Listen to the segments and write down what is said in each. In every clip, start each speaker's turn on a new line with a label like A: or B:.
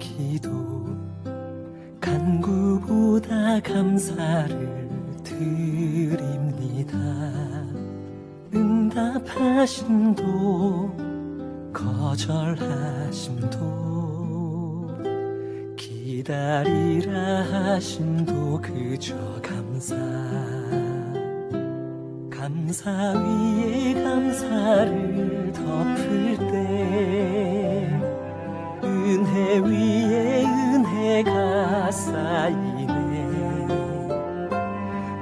A: 기도 간구보다 감사를 드립니다. 응답하심도 거절하심도 기다리라 하심도 그저 감사. 감사 위에 감사를 덮을 때 은혜 위에 쌓이네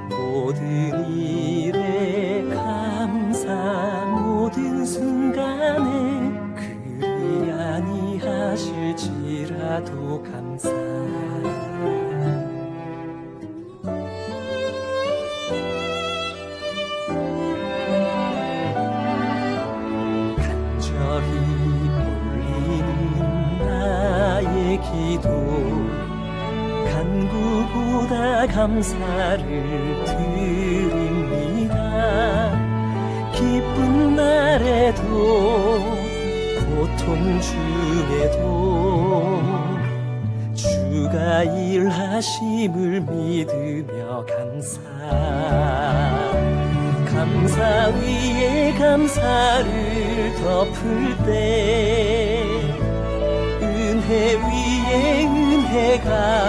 A: 모든 일에 감사 모든 순간에 그리 아니하실지라도 감사. 간절히 올리는 나의 기도 보다 감사를 드립니다. 기쁜 날에도 고통 중에도 주가 일하심을 믿으며 감사. 감사 위에 감사를 덮을 때 은혜 위에 은혜가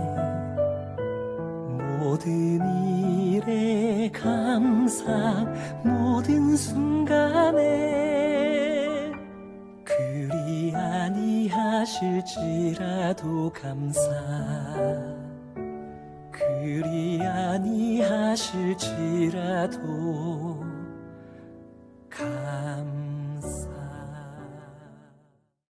A: 모든 일에 감사 모든 순간에 그리 아니하실지라도 감사. 그리 아니하실지라도